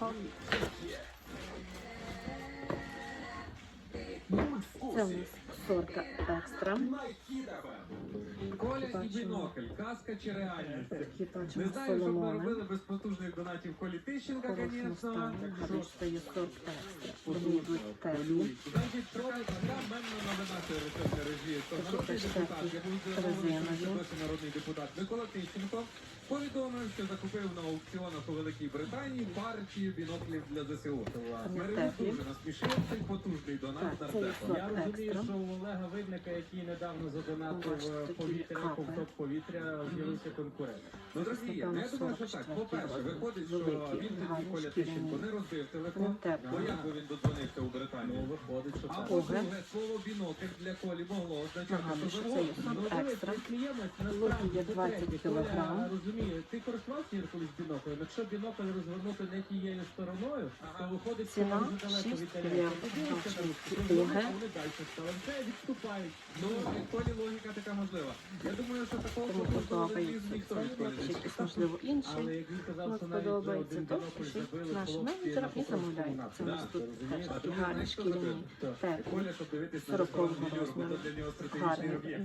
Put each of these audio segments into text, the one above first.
Ага. Це у нас сорка екстра. Коля і бінокль, казка чи реальність? Не знаю, що б ми робили без потужних донатів Колі Тищенка, звісно. Значить, така така менна новина. То Такі народний депутат, я був здивований, що досі народний депутат Микола Тищенко. Повідомив, що закупив на аукціонах у Великій Британії партію біноклів для ЗСУ. Мережу дуже насмішив цей потужний донат нардепа. Я розумію, що у Олега Видника, який недавно задонатив Бачите, е, повітря, ковток повітря, з'явився конкурент. Ну, друзі, я думаю, що так. По-перше, виходить, що він тоді Коля. Тищенко не розбив телефон, бо як би він Ну, Британію. Виходить, що так. по-друге, слово бінокль для Колі могло означати, Ага, що що це є Ну, дивись, екстра. ми сміємось, насправді, є це 20 третє. кілограм. Розуміє, ти користувався Ір, колись біноклем? Якщо бінокль розвернути не тією стороною, то виходить, що Ціна вони далеко 6 віддаляються. євро. Подивися, вони далі стали. Все, відступають. Ну, і Колі логіка така можлива. Я думаю, що такого Кому потужного подобається ніхто цей від чи не якийсь, чекав. можливо, Але інший. як він казав, Кому що навіть за один то бінокль пишіть забили наш хлопці і замовляйте. Це у нас тут теж такі гарні шкіряні, Так. Коля, щоб дивитись на Сорокового бо для нього стратегічний об'єкт.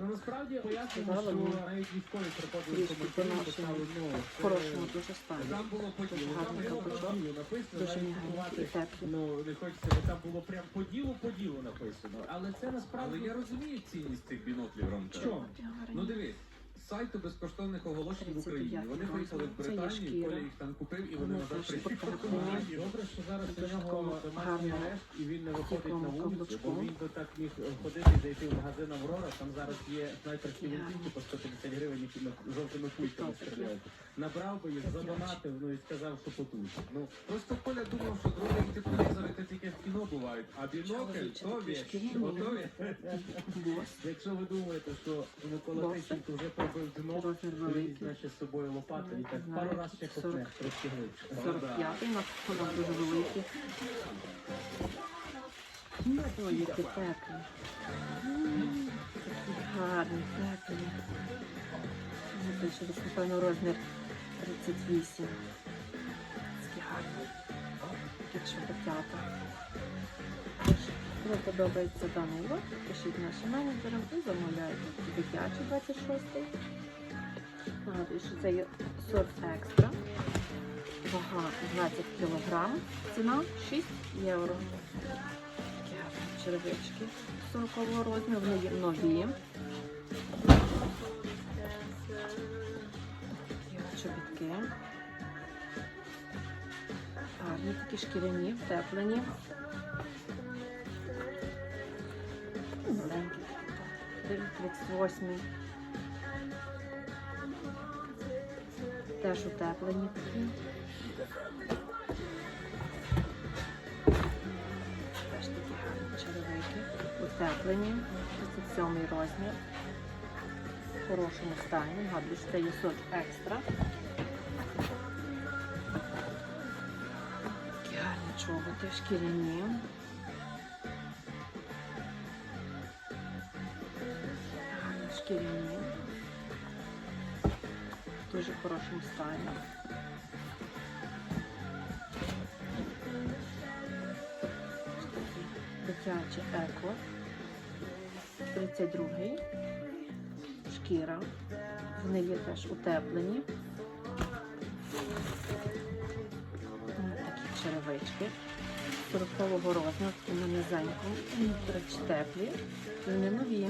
Ну насправді пояснюємо, Сказала, що ну, навіть військові приходили ну, В це- хорошому дуже стані. Там було по Дуже там гарний було по ділу написано, Дуже навіть м'ягенький купувати, і теплий. ну не хочеться, бо там було прям по ділу, по ділу написано. Але це Але насправді я розумію цінність цих біноклів, Ромка. Чому? Ну дивись, сайту безкоштовних оголошень в Україні. Вони приїхали в. Британію. Коля їх там купив і вони назад прийшли. Добре, що зараз у нього домашній арешт і він не виходить на вулицю, бо він би так міг ходити і зайти в магазин Аврора. Там зараз є снайперські Гарно. винтівки по 150 гривень, які на жовтими пульками стріляють. Набрав би їх, задонатив, ну і сказав, що потужно. Ну, просто Коля думав, що дрони і тепловізори це тільки в кіно бувають, а бінокль то такі Готові? Якщо ви думаєте, що Микола Тищенко вже Розмір великий. візьме з собою лопату і так пару разів ще 40. копне, трошки глибше. 45-й, на вона дуже великі. Ну, то. М, Такі гарні, теплі. Ну, Більше десь, напевно, розмір 38. Такі гарні. Такі шепотята. Кому подобається даний лот, пишіть нашим менеджерам і замовляйте. Дитячий 26-й. Нагадую, що це є сорт екстра. Вага 20 кг. Ціна 6 євро. Черевички 40 розміру. Вони є нові. Чобітки. Гарні такі шкіряні, втеплені. Маленькі такі. 38. Теж утеплені такі. Теж такі гарні черевики. Утеплені. 37 розмір. В хорошому стані. Нагадую, що це є сорт екстра. Такі гарні чоботи, шкіряні. Шкіряні. В дуже хорошому стані. Дитячі еко. 32-й. Шкіра. Вони є теж утеплені. Такі черевички. 40-го розміру. Вони, до речі, теплі. Вони нові.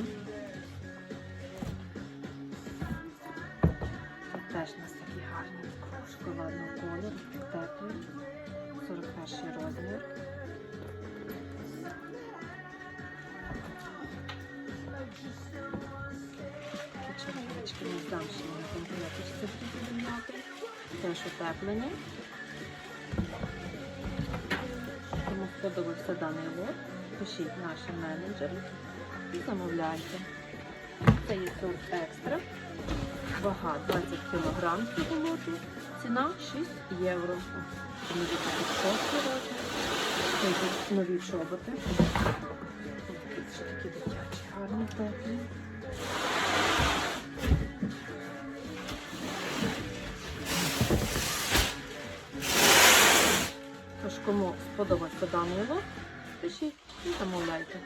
Теж у нас такі гарні шоколадного кольору, теплий, 41 розмір. Такі червячки не здам, що там прияточці піднімати. Теж утеплені. Кому сподобався даний лот, пишіть нашим менеджерам і замовляйте. Це є сорт екстра. Вага 20 кг цього. Ціна 6 євро. Що такі. Нові чоботи. Ще такі дитячі, гарні теплі. Також кому сподобався даний лот, пишіть і замовляйте.